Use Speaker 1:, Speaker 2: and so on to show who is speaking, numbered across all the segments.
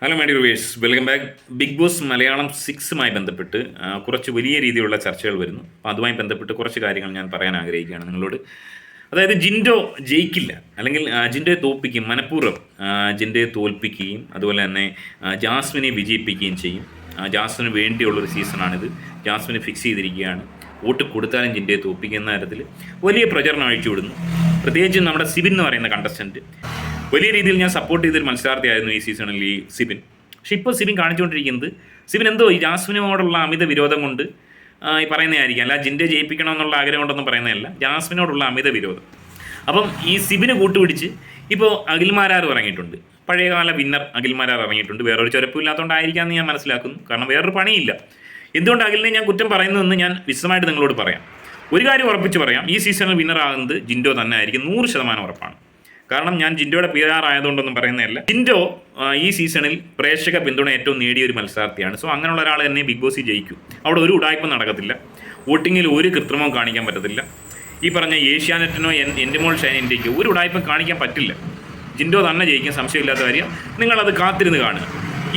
Speaker 1: Hello my dear welcome back Bigg Boss Malayalam സിക്സുമായി ബന്ധപ്പെട്ട് കുറച്ച് വലിയ രീതിയിലുള്ള ചർച്ചകൾ വരുന്നു. അപ്പോൾ അതുമായി ബന്ധപ്പെട്ട് കുറച്ച് കാര്യങ്ങൾ ഞാൻ പറയാൻ ആഗ്രഹിക്കുകയാണ് നിങ്ങളോട്. അതായത് ജിൻഡോ ജയിക്കില്ല. അല്ലെങ്കിൽ ജിൻഡോയെ തോൽപ്പിക്കും മനഃപൂർവം ജിൻഡോയെ തോൽപ്പിക്കുകയും അതുപോലെ തന്നെ ജാസ്മിനെ വിജയിപ്പിക്കുകയും ചെയ്യും. ജാസ്മിന് വേണ്ടിയുള്ളൊരു സീസണാണിത്. ജാസ്മിന് ഫിക്സ് ചെയ്തിരിക്കുകയാണ്. വോട്ട് കൊടുത്താലും ജിൻഡോയെ തോൽപ്പിക്കുന്ന തരത്തിൽ വലിയ പ്രചരണം അഴിച്ചുവിടുന്നു പ്രത്യേകിച്ച് നമ്മുടെ സിബിൻ എന്ന് പറയുന്ന കണ്ടസ്റ്റന്റ് വലിയ രീതിയിൽ ഞാൻ സപ്പോർട്ട് ചെയ്തൊരു മത്സരാർത്ഥിയായിരുന്നു ഈ സീസണിൽ ഈ സിബിൻ. പക്ഷെ ഇപ്പോൾ സിബിൻ കാണിച്ചുകൊണ്ടിരിക്കുന്നത് സിബിൻ എന്തോ ഈ ജാസ്മിനോടുള്ള അമിത വിരോധം കൊണ്ട് ഈ പറയുന്നതായിരിക്കും. അല്ല ജിൻഡെ ജയിപ്പിക്കണമെന്നുള്ള ആഗ്രഹം കൊണ്ടൊന്നും പറയുന്നതല്ല ജാസ്മിനോടുള്ള അമിത വിരോധം. അപ്പം ഈ സിബിന് കൂട്ടുപിടിച്ച് ഇപ്പോൾ അഖിൽമാരാർ ഇറങ്ങിയിട്ടുണ്ട്. പഴയകാല വിന്നർ അഖിൽമാരാർ ഇറങ്ങിയിട്ടുണ്ട്. വേറൊരു ചുരപ്പില്ലാത്തതുകൊണ്ടായിരിക്കാമെന്ന് ഞാൻ മനസ്സിലാക്കുന്നു. കാരണം വേറൊരു പണിയില്ല. എന്തുകൊണ്ട് അഖിലിനെ ഞാൻ കുറ്റം പറയുന്നതെന്ന് ഞാൻ വിശദമായിട്ട് നിങ്ങളോട് പറയാം. ഒരു കാര്യം ഉറപ്പിച്ച് പറയാം. ഈ സീസണിൽ വിന്നർ ആകുന്നത് ജിൻഡോ തന്നെ ആയിരിക്കും. നൂറ് ശതമാനം ഉറപ്പാണ്. കാരണം ഞാൻ ജിൻഡോയുടെ പി ആയതുകൊണ്ടൊന്നും പറയുന്നതല്ല. ജിൻഡോ ഈ സീസണിൽ പ്രേക്ഷക പിന്തുണ ഏറ്റവും നേടിയ ഒരു മത്സരാർത്ഥിയാണ്. സോ അങ്ങനെയുള്ള ഒരാൾ തന്നെ ബിഗ് ബോസിൽ ജയിക്കും. അവിടെ ഒരു ഉടായ്പ നടക്കത്തില്ല. വോട്ടിങ്ങിൽ ഒരു കൃത്രിമവും കാണിക്കാൻ പറ്റത്തില്ല. ഈ പറഞ്ഞ ഏഷ്യാനെറ്റിനോ എൻ എന്റെ മോൾ ഷൈൻ ഇന്ത്യയ്ക്ക് ഒരു ഉടായ്പം കാണിക്കാൻ പറ്റില്ല. ജിൻഡോ തന്നെ ജയിക്കാൻ സംശയമില്ലാത്ത കാര്യം. നിങ്ങളത് കാത്തിരുന്ന് കാണുക.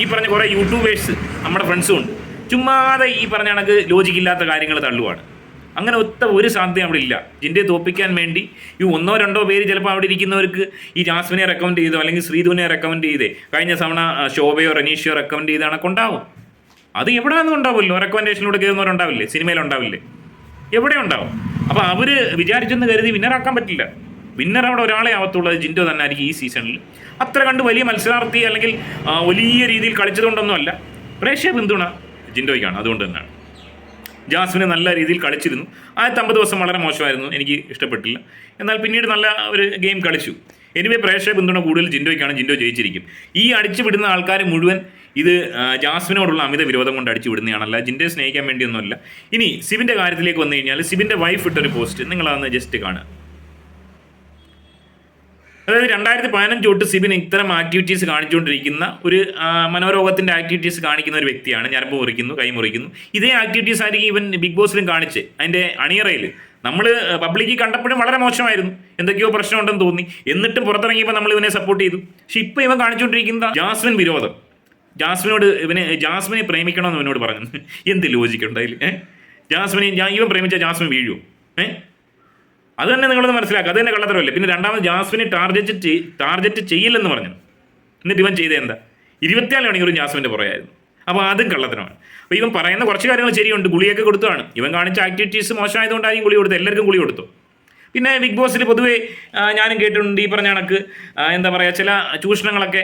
Speaker 1: ഈ പറഞ്ഞ കുറേ യൂട്യൂബേഴ്സ് നമ്മുടെ ഫ്രണ്ട്സും ഉണ്ട്. ചുമ്മാതെ ഈ പറഞ്ഞ കണക്ക് ലോജിക്കില്ലാത്ത കാര്യങ്ങൾ തള്ളുവാണ്. അങ്ങനെ ഒത്ത ഒരു സാധ്യത അവിടെ ഇല്ല. ജിൻഡയെ തോപ്പിക്കാൻ വേണ്ടി ഈ ഒന്നോ രണ്ടോ പേര് ചിലപ്പോൾ അവിടെ ഇരിക്കുന്നവർക്ക് ഈ ജാസ്മിനെ റെക്കമെൻഡ് ചെയ്തോ അല്ലെങ്കിൽ ശ്രീധുവിനെ റെക്കമെൻഡ് ചെയ്തേ കഴിഞ്ഞ തവണ ശോഭയോ റനീഷയോ റെക്കമെൻഡ് ചെയ്ത കണക്കുണ്ടാവും അത് എവിടെ നിന്നും ഉണ്ടാവുമല്ലോ റെക്കമെൻഡേഷനിലൂടെ കയറുന്നവരുണ്ടാവില്ലേ സിനിമയിലുണ്ടാവില്ലേ? എവിടെ ഉണ്ടാവും അപ്പോൾ അവർ വിചാരിച്ചെന്ന് കരുതി വിന്നറാക്കാൻ പറ്റില്ല. വിന്നർ അവിടെ ഒരാളെ ആവത്തുള്ളത് ജിൻഡോ തന്നെ ആയിരിക്കും ഈ സീസണിൽ. അത്ര കണ്ട് വലിയ മത്സരാർത്ഥി അല്ലെങ്കിൽ വലിയ രീതിയിൽ കളിച്ചതുകൊണ്ടൊന്നുമല്ല. പ്രേക്ഷക പിന്തുണ ജിൻഡോയ്ക്കാണ്. അതുകൊണ്ട് തന്നെയാണ്. ജാസ്മിന് നല്ല രീതിയിൽ കളിച്ചിരുന്നു. ആദ്യത്തെ അമ്പത് ദിവസം വളരെ മോശമായിരുന്നു എനിക്ക് ഇഷ്ടപ്പെട്ടില്ല. എന്നാൽ പിന്നീട് നല്ല ഒരു ഗെയിം കളിച്ചു. എനിവേ പ്രേക്ഷക പിന്തുണ കൂടുതൽ ജിൻഡോയ്ക്കാണ്. ജിൻഡോ ജയിച്ചിരിക്കും. ഈ അടിച്ചു വിടുന്ന ആൾക്കാർ മുഴുവൻ ഇത് ജാസ്മിനോടുള്ള അമിത വിരോധം കൊണ്ട് അടിച്ചു വിടുന്നതാണല്ല ജിൻഡയെ സ്നേഹിക്കാൻ വേണ്ടിയൊന്നുമല്ല. ഇനി സിബിന്റെ കാര്യത്തിലേക്ക് വന്നു കഴിഞ്ഞാൽ സിബിന്റെ വൈഫ് ഇട്ടൊരു പോസ്റ്റ് നിങ്ങളതൊന്ന് ജസ്റ്റ് കാണുക. അതായത് രണ്ടായിരത്തി പതിനഞ്ച് തൊട്ട് സിബിൻ ഇത്തരം ആക്ടിവിറ്റീസ് കാണിച്ചുകൊണ്ടിരിക്കുന്ന ഒരു മനോരോഗത്തിന്റെ ആക്ടിവിറ്റീസ് കാണിക്കുന്ന ഒരു വ്യക്തിയാണ്. ഞരമ്പ് മുറിക്കുന്നു കൈ മുറിക്കുന്നു. ഇതേ ആക്ടിവിറ്റീസ് ആയിരിക്കും ഇവൻ ബിഗ് ബോസിലും കാണിച്ച്. അതിന്റെ അണിയറയിൽ. നമ്മൾ പബ്ലിക്കിൽ കണ്ടപ്പോഴും വളരെ മോശമായിരുന്നു. എന്തൊക്കെയോ പ്രശ്നമുണ്ടെന്ന് തോന്നി. എന്നിട്ടും പുറത്തിറങ്ങിയപ്പോൾ നമ്മൾ ഇവനെ സപ്പോർട്ട് ചെയ്തു. പക്ഷെ ഇപ്പോൾ ഇവൻ കാണിച്ചുകൊണ്ടിരിക്കുന്ന ജാസ്മിൻ വിരോധം. ജാസ്മിനോട് ഇവനെ ജാസ്മിനെ പ്രേമിക്കണമെന്ന് ഇവനോട് പറഞ്ഞു. എന്ത് ലോജിക്കുണ്ട് അതിൽ ജാസ്മിനെ ഇവൻ പ്രേമിച്ച ജാസ്മിൻ വീഴുമോ ഏഹ് അത് തന്നെ നിങ്ങളൊന്ന് മനസ്സിലാക്കുക. അത് തന്നെ കള്ളത്തരമല്ലേ? പിന്നെ രണ്ടാമത് ജാസ്മിനെ ടാർഗറ്റ് ടാർഗറ്റ് ചെയ്യില്ലെന്ന് പറഞ്ഞു. എന്നിട്ട് ഇവൻ ചെയ്തത് എന്താ? ഇരുപത്തിനാല് മണിക്കൂർ ജാസ്മിന്റെ പുറയായിരുന്നു അപ്പോൾ അതും കള്ളത്തരമാണ്. അപ്പോൾ ഇവൻ പറയുന്ന കുറച്ച് കാര്യങ്ങൾ ശരിയുണ്ട്. ഗുളിയൊക്കെ കൊടുത്തതാണ്. ഇവൻ കാണിച്ച ആക്ടിവിറ്റീസ് മോശമായതുകൊണ്ടായിരിക്കും ഗുളി കൊടുത്തത്. എല്ലാവർക്കും ഗുളി കൊടുത്തു. പിന്നെ ബിഗ് ബോസിൽ പൊതുവേ ഞാനും കേട്ടിട്ടുണ്ട് ഈ പറഞ്ഞ കണക്ക്. എന്താ പറയുക ചില ചൂഷണങ്ങളൊക്കെ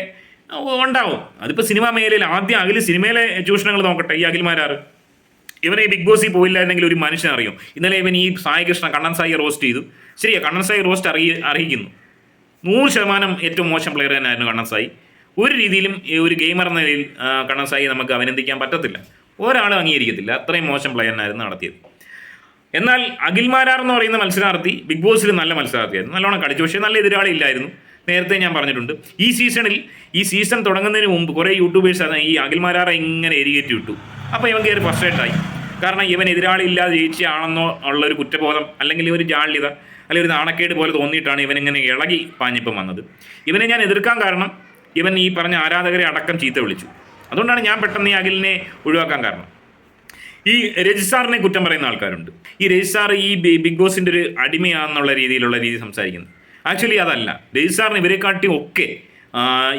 Speaker 1: ഉണ്ടാവും. അതിപ്പോൾ സിനിമാ മേഖലയിൽ ആദ്യം അഖിൽ സിനിമയിലെ ചൂഷണങ്ങൾ നോക്കട്ടെ ഈ അഖിൽമാരാറ് ഇവനെ ബിഗ് ബോസിൽ പോയില്ലായിരുന്നെങ്കിൽ ഒരു മനുഷ്യൻ അറിയും. ഇന്നലെ ഇവൻ ഈ സായി കൃഷ്ണ കണ്ണൻ സായി റോസ്റ്റ് ചെയ്തു. ശരിയാ കണ്ണൻ സായി റോസ്റ്റ് അറിയി അറിയിക്കുന്നു. നൂറ് ശതമാനം ഏറ്റവും മോശം പ്ലെയർ തന്നെയായിരുന്നു കണ്ണൻ സായി. ഒരു രീതിയിലും ഒരു ഗെയിമർ എന്ന നിലയിൽ കണ്ണൻ സായി നമുക്ക് അഭിനന്ദിക്കാൻ പറ്റത്തില്ല. ഒരാളും അംഗീകരിക്കത്തില്ല. അത്രയും മോശം പ്ലെയർ തന്നെയായിരുന്നു നടത്തിയത്. എന്നാൽ അഖിൽ മാരാർ എന്ന് പറയുന്ന മത്സരാർത്ഥി ബിഗ് ബോസിൽ നല്ല മത്സരാർത്ഥിയായിരുന്നു. നല്ലോണം കളിച്ചു. പക്ഷേ നല്ല എതിരാളി ഇല്ലായിരുന്നു നേരത്തെ ഞാൻ പറഞ്ഞിട്ടുണ്ട്. ഈ സീസണിൽ ഈ സീസൺ തുടങ്ങുന്നതിന് മുമ്പ് കുറേ യൂട്യൂബേഴ്സ് ഈ അഖിൽമാരാറെ ഇങ്ങനെ എരികേറ്റി വിട്ടു. അപ്പോൾ ഇവൻ കയറി ഫസ്റ്റ് കാരണം ഇവൻ എതിരാളി ഇല്ലാതെ ജയിച്ചാണെന്നോ ഉള്ള ഒരു കുറ്റബോധം അല്ലെങ്കിൽ ഒരു ജാള്യത അല്ലെങ്കിൽ ഒരു നാണക്കേട് പോലെ തോന്നിയിട്ടാണ് ഇവൻ ഇങ്ങനെ ഇളകി പാഞ്ഞിപ്പം വന്നത്. ഇവനെ ഞാൻ എതിർക്കാൻ കാരണം ഇവൻ ഈ പറഞ്ഞ ആരാധകരെ അടക്കം ചീത്ത വിളിച്ചു. അതുകൊണ്ടാണ് ഞാൻ പെട്ടെന്ന് ഈ അഖിലിനെ ഒഴിവാക്കാൻ കാരണം. ഈ രജിസാറിനെ കുറ്റം പറയുന്ന ആൾക്കാരുണ്ട്. ഈ രജിസാർ ഈ ബിഗ് ബോസിന്റെ ഒരു അടിമയാണെന്നുള്ള രീതിയിലുള്ള രീതി സംസാരിക്കുന്നത്. ആക്ച്വലി അതല്ല. രജിസാറിന് ഇവരെക്കാട്ടി ഒക്കെ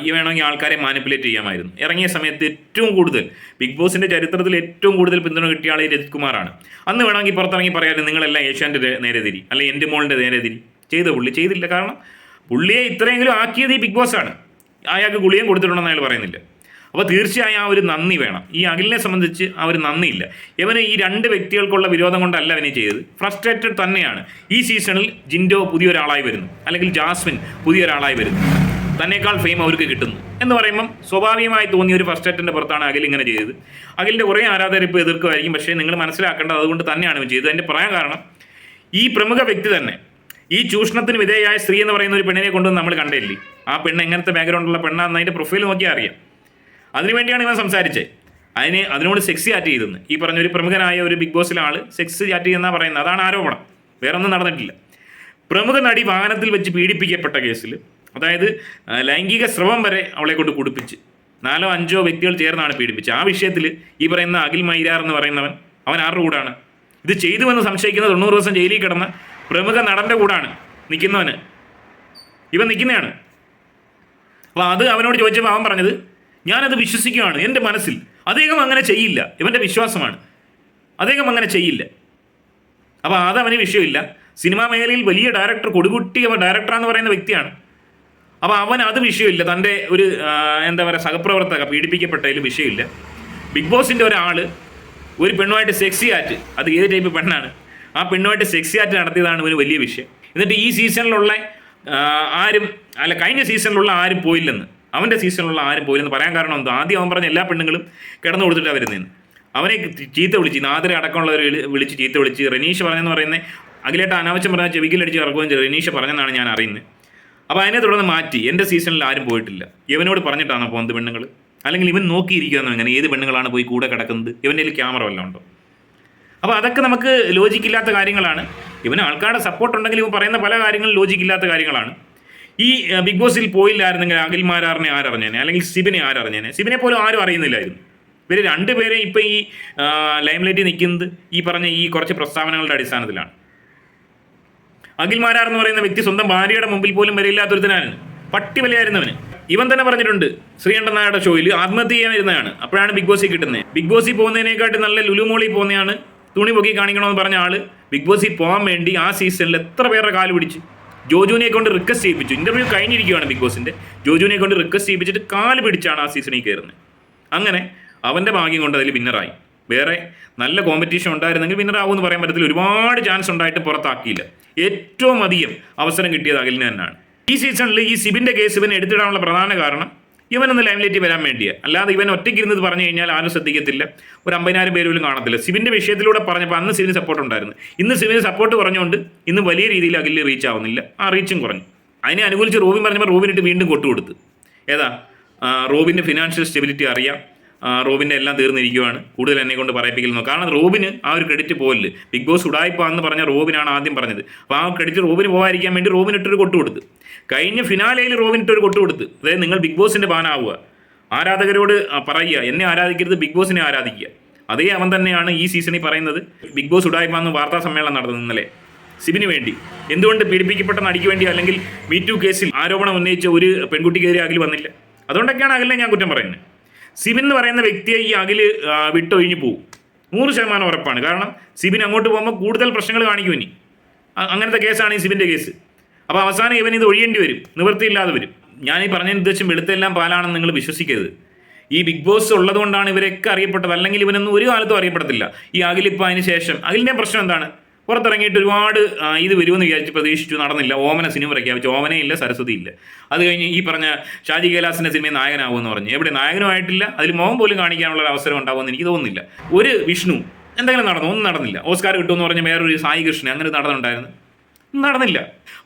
Speaker 1: ഈ വേണമെങ്കിൽ ആൾക്കാരെ മാനിപ്പുലേറ്റ് ചെയ്യാമായിരുന്നു. ഇറങ്ങിയ സമയത്ത് ഏറ്റവും കൂടുതൽ ബിഗ് ബോസിന്റെ ചരിത്രത്തിൽ ഏറ്റവും കൂടുതൽ പിന്തുണ കിട്ടിയ ആൾ രജിത് കുമാറാണ്. അന്ന് വേണമെങ്കിൽ പുറത്തിറങ്ങി പറയാമല്ലോ നിങ്ങളെല്ലാം ഏഷ്യാന്റെ നേരെ തിരി അല്ലെങ്കിൽ എന്റെ മോളിന്റെ നേരെ തിരി ചെയ്ത പുള്ളി ചെയ്തില്ല. കാരണം പുള്ളിയെ ഇത്രയെങ്കിലും ആക്കിയത് ഈ ബിഗ് ബോസാണ് അയാൾക്ക് ഗുളിയും കൊടുത്തിട്ടുണ്ടെന്ന് അയാൾ പറയുന്നില്ല. അപ്പോൾ തീർച്ചയായും ആ ഒരു നന്ദി വേണം. ഈ അഖിലിനെ സംബന്ധിച്ച് ആ ഒരു നന്ദിയില്ല. ഇവന് ഈ രണ്ട് വ്യക്തികൾക്കുള്ള വിരോധം കൊണ്ടല്ല അവനെ ചെയ്തത്. ഫ്രസ്ട്രേറ്റഡ് തന്നെയാണ്. ഈ സീസണിൽ ജിൻഡോ പുതിയൊരാളായി വരുന്നു. അല്ലെങ്കിൽ ജാസ്മിൻ പുതിയൊരാളായി വരുന്നു. തന്നേക്കാൾ ഫെയിം അവർക്ക് കിട്ടുന്നു. എന്ന് പറയുമ്പം സ്വാഭാവികമായി തോന്നിയ ഒരു ഫസ്റ്റ് അറ്റന്റെ പുറത്താണ് അഖിൽ ഇങ്ങനെ ചെയ്തത്. അഖിലിന്റെ കുറേ ആരാധകർ ഇപ്പോൾ എതിർക്കുമായിരിക്കും. പക്ഷേ നിങ്ങൾ മനസ്സിലാക്കേണ്ടത് അതുകൊണ്ട് തന്നെയാണ് ചെയ്തത്. അതിന്റെ പറയാൻ കാരണം ഈ പ്രമുഖ വ്യക്തി തന്നെ ഈ ചൂഷണത്തിന് വിധേയയായ സ്ത്രീ എന്ന് പറയുന്ന ഒരു പെണ്ണിനെ കൊണ്ടുവന്ന് നമ്മൾ കണ്ടില്ലേ? ആ പെണ്ണ് എങ്ങനത്തെ ബാക്ക്ഗ്രൗണ്ടുള്ള പെണ്ണാന്ന് അതിന്റെ പ്രൊഫൈൽ നോക്കിയാൽ അറിയാം. അതിനുവേണ്ടിയാണ് ഇവൻ സംസാരിച്ചത് അതിന് അതിനോട് സെക്സ് ചാറ്റ് ചെയ്തെന്ന് ഈ പറഞ്ഞ ഒരു പ്രമുഖനായ ഒരു ബിഗ് ബോസിലെ ആൾ സെക്സ് ചാറ്റ് ചെയ്യുന്ന പറയുന്നത്. അതാണ് ആരോപണം. വേറെ ഒന്നും നടന്നിട്ടില്ല. പ്രമുഖ നടി വാഹനത്തിൽ വെച്ച് പീഡിപ്പിക്കപ്പെട്ട കേസിൽ അതായത് ലൈംഗിക സ്രവം വരെ അവളെ കൊണ്ട് കുടിപ്പിച്ച് നാലോ അഞ്ചോ വ്യക്തികൾ ചേർന്നാണ് പീഡിപ്പിച്ചത്. ആ വിഷയത്തിൽ ഈ പറയുന്ന അഖിൽ മൈരാർ എന്ന് പറയുന്നവൻ അവൻ ആരുടെ കൂടാണ്? ഇത് ചെയ്തുവെന്ന് സംശയിക്കുന്ന തൊണ്ണൂറ് ദിവസം ജയിലിൽ കിടന്ന പ്രമുഖ നടന്റെ കൂടാണ് നിൽക്കുന്നവന്. ഇവൻ നിൽക്കുന്നതാണ് അപ്പോൾ അത് അവനോട് ചോദിച്ചപ്പോൾ അവൻ പറഞ്ഞത് ഞാനത് വിശ്വസിക്കുകയാണ് എന്റെ മനസ്സിൽ അദ്ദേഹം അങ്ങനെ ചെയ്യില്ല ഇവന്റെ വിശ്വാസമാണ്. അദ്ദേഹം അങ്ങനെ ചെയ്യില്ല. അപ്പോൾ അതവന് വിഷയമില്ല. സിനിമാ മേഖലയിൽ വലിയ ഡയറക്ടർ കൊടുകുട്ടി ഡയറക്ടറാന്ന് പറയുന്ന വ്യക്തിയാണ്. അപ്പോൾ അവൻ അത് വിഷയമില്ല. തന്റെ ഒരു എന്താ പറയുക സഹപ്രവർത്തക പീഡിപ്പിക്കപ്പെട്ടതിൽ വിഷയമില്ല. ബിഗ് ബോസിന്റെ ഒരാൾ ഒരു പെണ്ണുമായിട്ട് സെക്സി ആറ്റ് അത് ഏത് ടൈപ്പ് പെണ്ണാണ്? ആ പെണ്ണുമായിട്ട് സെക്സി ആറ്റ് നടത്തിയതാണ് ഒരു വലിയ വിഷയം. എന്നിട്ട് ഈ സീസണിലുള്ള ആരും അല്ല കഴിഞ്ഞ സീസണിലുള്ള ആരും പോയില്ലെന്ന്. അവന്റെ സീസണിലുള്ള ആരും പോയില്ലെന്ന് പറയാൻ കാരണം എന്തോ? ആദ്യം അവൻ പറഞ്ഞ എല്ലാ പെണ്ണുങ്ങളും കിടന്നു കൊടുത്തിട്ടാണ് വരുന്നതെന്ന്. അവനെ ചീത്ത വിളിച്ച് നാദര അടക്കമുള്ളവർ വിളിച്ച് ചീത്ത വിളിച്ച് റനീഷ് പറഞ്ഞെന്ന് പറയുന്നത് അഖിലേട്ട് അനാവശ്യം പറഞ്ഞാൽ ചെവിക്കിലടിച്ച് ഇറക്കുകയും ചെയ്തു. റനീഷ് പറഞ്ഞെന്നാണ് ഞാൻ അറിയുന്നത്. അപ്പോൾ അതിനെ തുടർന്ന് മാറ്റി. എന്റെ സീസണിൽ ആരും പോയിട്ടില്ല. ഇവനോട് പറഞ്ഞിട്ടാണ് പോകുന്നത് പെണ്ണുങ്ങൾ? അല്ലെങ്കിൽ ഇവൻ നോക്കിയിരിക്കുകയെന്നോ ഇങ്ങനെ? ഏത് പെണ്ണുങ്ങളാണ് പോയി കൂടെ കിടക്കുന്നത്? ഇവന്റെ കയ്യിൽ ക്യാമറ വല്ലതും ഉണ്ടോ? അപ്പോൾ അതൊക്കെ നമുക്ക് ലോജിക്കില്ലാത്ത കാര്യങ്ങളാണ്. ഇവന് ആൾക്കാരുടെ സപ്പോർട്ട് ഉണ്ടെങ്കിൽ ഇവൻ പറയുന്ന പല കാര്യങ്ങളും ലോജിക്കില്ലാത്ത കാര്യങ്ങളാണ്. ഈ ബിഗ് ബോസിൽ പോയില്ലായിരുന്നെങ്കിൽ അഖിൽമാരാറിനെ ആരറിഞ്ഞേനെ? അല്ലെങ്കിൽ സിബിനെ ആരറിഞ്ഞേനെ? സിബിനെ പോലും ആരും അറിയുന്നില്ലായിരുന്നു. ഇവർ രണ്ടുപേരെയും ഇപ്പം ഈ ലൈംലൈറ്റിൽ നിൽക്കുന്നത് ഈ പറഞ്ഞ ഈ കുറച്ച് പ്രസ്താവനകളുടെ അടിസ്ഥാനത്തിലാണ്. അഖിൽമാരാർ എന്ന് പറയുന്ന വ്യക്തി സ്വന്തം ഭാര്യയുടെ മുമ്പിൽ പോലും വരയില്ലാത്തൊരുത്തനാണ് പട്ടി വിലയായിരുന്നവന് ഇവൻ തന്നെ പറഞ്ഞിട്ടുണ്ട് ശ്രീകണ്ഠൻ നായരുടെ ഷോയിൽ ആത്മഹത്യ ചെയ്യാൻ വരുന്നതാണ്. അപ്പോഴാണ് ബിഗ് ബോസിൽ കിട്ടുന്നത്. ബിഗ് ബോസിൽ പോകുന്നതിനേക്കാട്ടി നല്ല ലുലുമോളിൽ പോകുന്നതാണ് തുണി പൊക്കി കാണിക്കണമെന്ന് പറഞ്ഞ ആൾ. ബിഗ് ബോസിൽ പോകാൻ വേണ്ടി ആ സീസണിൽ എത്ര പേരുടെ കാൽ പിടിച്ച് ജോജുവിനെ കൊണ്ട് റിക്വസ്റ്റ് ചെയ്യിപ്പിച്ചു. ഇന്റർവ്യൂ കഴിഞ്ഞിരിക്കുകയാണ് ബിഗ് ബോസിന്റെ. ജോജുവിനെ കൊണ്ട് റിക്വസ്റ്റ് ചെയ്യിപ്പിച്ചിട്ട് കാൽ പിടിച്ചാണ് ആ സീസണിൽ കയറുന്നത്. അങ്ങനെ അവന്റെ ഭാഗ്യം കൊണ്ട് അതിൽ വിന്നറായി വേറെ നല്ല കോമ്പറ്റീഷൻ ഉണ്ടായിരുന്നെങ്കിൽ വിന്നർ എന്ന് പറയാൻ പറ്റത്തില്ല. ഒരുപാട് ചാൻസ് ഉണ്ടായിട്ട് പുറത്താക്കിയില്ല. ഏറ്റവും അധികം അവസരം കിട്ടിയത് അഖിലിന് തന്നെയാണ്. ഈ സീസണിൽ ഈ സിബിന്റെ കേസ് ഇവനെ എടുത്തിടാനുള്ള പ്രധാന കാരണം ഇവനൊന്ന് ലൈംലൈറ്റ് വരാൻ വേണ്ടിയാണ് അല്ലാതെ ഇവൻ ഒറ്റയ്ക്ക് ഇരുന്നത് പറഞ്ഞു കഴിഞ്ഞാൽ ആരും ശ്രദ്ധിക്കത്തില്ല. ഒരു അമ്പതിനായിരം പേര് പോലും കാണത്തില്ല. സിബിന്റെ വിഷയത്തിലൂടെ പറഞ്ഞപ്പോൾ അന്ന് സിബിന് സപ്പോർട്ട് ഉണ്ടായിരുന്നു. ഇന്ന് സിബിന് സപ്പോർട്ട് കുറഞ്ഞുകൊണ്ട് ഇന്ന് വലിയ രീതിയിൽ അഖിലിൽ റീച്ച് ആവുന്നില്ല. ആ റീച്ചും കുറഞ്ഞു. അതിനെ അനുകൂലിച്ച് റോബിൻ പറഞ്ഞപ്പോൾ റോബിനിട്ട് വീണ്ടും കൊട്ടുകൊടുത്ത്. ഏതാ? റോബിന്റെ ഫിനാൻഷ്യൽ സ്റ്റെബിലിറ്റി അറിയാം. റോബിന്റെ എല്ലാം തീർന്നിരിക്കുവാണ്. കൂടുതൽ എന്നെ കൊണ്ട് പറയിപ്പിക്കുന്നു കാരണം റോബിന് ആ ഒരു ക്രെഡിറ്റ് പോയില്ല ബിഗ് ബോസ് ഉടായ്പ എന്ന് പറഞ്ഞ റോബിനാണ് ആദ്യം പറഞ്ഞത്. അപ്പോൾ ആ ക്രെഡിറ്റ് റോബിന് പോകാതിരിക്കാൻ വേണ്ടി റോബിനിട്ടൊരു കൊട്ട് കൊടുത്ത്. കഴിഞ്ഞ ഫിനാലയിൽ റോബിനിട്ടൊരു കൊട്ട് കൊടുത്ത്. അതായത് നിങ്ങൾ ബിഗ് ബോസിന്റെ പാനാവുക ആരാധകരോട് പറയുക. എന്നെ ആരാധിക്കരുത് ബിഗ് ബോസിനെ ആരാധിക്കുക. അതേ അവൻ തന്നെയാണ് ഈ സീസണിൽ പറയുന്നത് ബിഗ് ബോസ് ഉടായ്പ എന്ന് വാർത്താ സമ്മേളനം നടന്നത് ഇന്നലെ. സിബിന് വേണ്ടി. എന്തുകൊണ്ട് പീഡിപ്പിക്കപ്പെട്ട നടിക്ക് വേണ്ടി അല്ലെങ്കിൽ മീ ടു കേസിൽ ആരോപണം ഉന്നയിച്ച ഒരു പെൺകുട്ടിക്കെതിരെ അഖിൽ വന്നില്ല? അതുകൊണ്ടൊക്കെയാണ് അഖിലിനെ ഞാൻ കുറ്റം പറയുന്നത്. സിബിൻ എന്ന് പറയുന്ന വ്യക്തിയെ ഈ അകിൽ വിട്ടൊഴിഞ്ഞു പോകും നൂറ് ശതമാനം ഉറപ്പാണ്. കാരണം സിബിൻ അങ്ങോട്ട് പോകുമ്പോൾ കൂടുതൽ പ്രശ്നങ്ങൾ കാണിക്കും ഇനി. അങ്ങനത്തെ കേസാണ് ഈ സിബിന്റെ കേസ്. അപ്പോൾ അവസാനം ഇവൻ ഇത് ഒഴിയേണ്ടി വരും. നിവൃത്തിയില്ലാതെ വരും. ഞാൻ ഈ പറഞ്ഞ ഉദ്ദേശം വെളുത്തെല്ലാം പാലാണെന്ന് നിങ്ങൾ വിശ്വസിക്കരുത്. ഈ ബിഗ് ബോസ് ഉള്ളതുകൊണ്ടാണ് ഇവരൊക്കെ അറിയപ്പെട്ടത്. അല്ലെങ്കിൽ ഇവനൊന്നും ഒരു കാലത്തും അറിയപ്പെടത്തില്ല. ഈ അഖിലിപ്പോൾ അതിന് ശേഷം. അഖിലിന്റെ പ്രശ്നം എന്താണ്? പുറത്തിറങ്ങിയിട്ട് ഒരുപാട് ഇത് വരുമെന്ന് വിചാരിച്ച് പ്രതീക്ഷിച്ചു നടന്നില്ല. ഓമന സിനിമ പ്രഖ്യാപിച്ചു. ഓമനയില്ല സരസ്വതി ഇല്ല. അത് കഴിഞ്ഞ് ഈ പറഞ്ഞ ഷാജി കൈലാസിന്റെ സിനിമയിൽ നായകനാവുമെന്ന് പറഞ്ഞു. എവിടെ നായകനുമായിട്ടില്ല അതിൽ മോഹം പോലും കാണിക്കാനുള്ള ഒരു അവസരം ഉണ്ടാവുമെന്ന് എനിക്ക് തോന്നുന്നില്ല. ഒരു വിഷ്ണു എന്തെങ്കിലും നടന്നു? ഒന്നും നടന്നില്ല. ഓസ്കാർ കിട്ടുമെന്ന് പറഞ്ഞ വേറൊരു സായി കൃഷ്ണൻ അങ്ങനെ നടന്നുണ്ടായിരുന്നു നടന്നില്ല.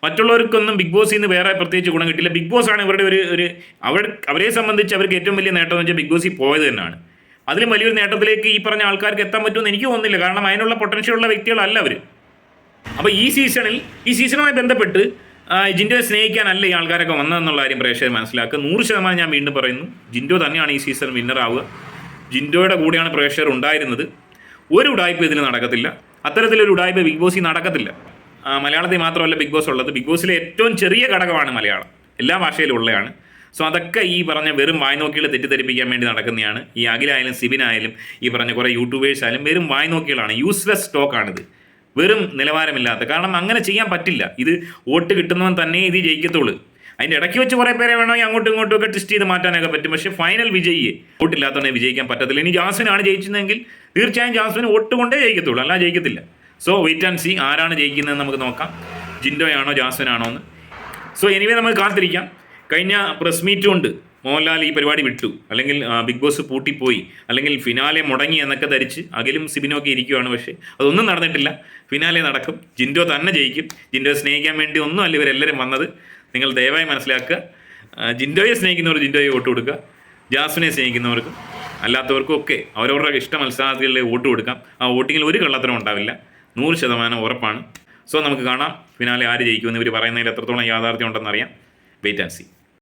Speaker 1: മറ്റുള്ളവർക്കൊന്നും ബിഗ് ബോസിൽ നിന്ന് വേറെ പ്രത്യേകിച്ച് ഗുണം കിട്ടില്ല. ബിഗ് ബോസ് ആണ് ഇവരുടെ ഒരു ഒരു അവർ അവരെ സംബന്ധിച്ച് അവർക്ക് ഏറ്റവും വലിയ നേട്ടം എന്ന് വെച്ചാൽ ബിഗ് ബോസിൽ പോയത് തന്നെയാണ്. അതിലും വലിയൊരു നേട്ടത്തിലേക്ക് ഈ പറഞ്ഞ ആൾക്കാർക്ക് എത്താൻ പറ്റുമെന്ന് എനിക്ക് തോന്നുന്നില്ല. കാരണം അതിനുള്ള പൊട്ടൻഷ്യൽ ഉള്ള വ്യക്തികളല്ല അവർ അപ്പോൾ ഈ സീസണിൽ ഈ സീസണുമായി ബന്ധപ്പെട്ട് ആ, ജിൻഡോയെ സ്നേഹിക്കാനല്ല ഈ ആൾക്കാരൊക്കെ വന്നതെന്നുള്ള കാര്യം പ്രേക്ഷകർ മനസ്സിലാക്കുക. നൂറ് ശതമാനം ഞാൻ വീണ്ടും പറയുന്നു. ജിൻഡോ തന്നെയാണ് ഈ സീസൺ വിന്നറാവുക ജിൻഡോയുടെ കൂടെയാണ് പ്രേക്ഷകർ ഉണ്ടായിരുന്നത്. ഒരു ഉടായ്പ ഇതിന് നടക്കത്തില്ല. അത്തരത്തിലൊരു ഉടായ്പ ബിഗ് ബോസിൽ നടക്കത്തില്ല. മലയാളത്തിൽ മാത്രമല്ല ബിഗ് ബോസ് ഉള്ളത്. ബിഗ് ബോസിലെ ഏറ്റവും ചെറിയ ഘടകമാണ് മലയാളം. എല്ലാ ഭാഷയിലും ഉള്ളതാണ് സോ അതൊക്കെ ഈ പറഞ്ഞ വെറും വായ്നോക്കികൾ തെറ്റിദ്ധരിപ്പിക്കാൻ വേണ്ടി നടക്കുന്നതാണ്. ഈ അഖിലായാലും സിബിനായാലും ഈ പറഞ്ഞ കുറേ യൂട്യൂബേഴ്സ് ആയാലും വെറും വായ്നോക്കികളാണ് യൂസ്ലെസ് സ്റ്റോക്കാണിത് വെറും നിലവാരമില്ലാത്ത. കാരണം അങ്ങനെ ചെയ്യാൻ പറ്റില്ല. ഇത് വോട്ട് കിട്ടുന്നവൻ തന്നെ ഇത് ജയിക്കത്തുള്ളൂ. അതിന്റെ ഇടയ്ക്ക് വെച്ച് കുറേ പേരെ വേണമെങ്കിൽ അങ്ങോട്ടും ഇങ്ങോട്ടും ഒക്കെ ടെസ്റ്റ് ചെയ്ത് മാറ്റാനൊക്കെ പറ്റും. പക്ഷേ ഫൈനൽ വിജയിയെ വോട്ടില്ലാത്തവനെ വിജയിക്കാൻ പറ്റത്തില്ല. ഇനി ജാസ്മിനാണ് ജയിച്ചതെങ്കിൽ തീർച്ചയായും ജാസ്മിന് വോട്ട് കൊണ്ടേ ജയിക്കത്തുള്ളൂ. അല്ല ജയിക്കത്തില്ല. സോ വെയിറ്റ് ആൻഡ് സി ആരാണ് ജയിക്കുന്നതെന്ന് നമുക്ക് നോക്കാം. ജിൻഡോയാണോ ജാസ്മിനാണോ എന്ന് സോ എനിവേ നമുക്ക് കാത്തിരിക്കാം. കഴിഞ്ഞ പ്രസ് മീറ്റും ഉണ്ട്. മോഹൻലാൽ ഈ പരിപാടി വിട്ടു. അല്ലെങ്കിൽ ബിഗ് ബോസ് പൂട്ടിപ്പോയി. അല്ലെങ്കിൽ ഫിനാലെ മുടങ്ങി എന്നൊക്കെ ധരിച്ച് അകലും സിബിനൊക്കെ ഇരിക്കുവാണ് പക്ഷേ അതൊന്നും നടന്നിട്ടില്ല. ഫിനാലെ നടക്കും. ജിൻഡോ തന്നെ ജയിക്കും. ജിൻഡോ സ്നേഹിക്കാൻ വേണ്ടി ഒന്നും അല്ല ഇവരെല്ലാവരും വന്നത്. നിങ്ങൾ ദയവായി മനസ്സിലാക്കുക. ജിൻഡോയെ സ്നേഹിക്കുന്നവർ ജിൻഡോയെ വോട്ട് കൊടുക്കുക. ജാസ്മിനെ സ്നേഹിക്കുന്നവർക്കും അല്ലാത്തവർക്കും ഒക്കെ അവരവരുടെ ഇഷ്ട മത്സരാർത്ഥികളിൽ വോട്ട് കൊടുക്കാം. ആ വോട്ടിങ്ങിൽ ഒരു കള്ളത്തരം ഉണ്ടാവില്ല. നൂറ് ശതമാനം ഉറപ്പാണ്. സോ നമുക്ക് കാണാം. ഫിനാലെ ആര് ജയിക്കുമെന്ന് ഇവർ പറയുന്നതിൽ എത്രത്തോളം യാഥാർത്ഥ്യം ഉണ്ടെന്നറിയാം വെയിറ്റ് ആൻഡ് സി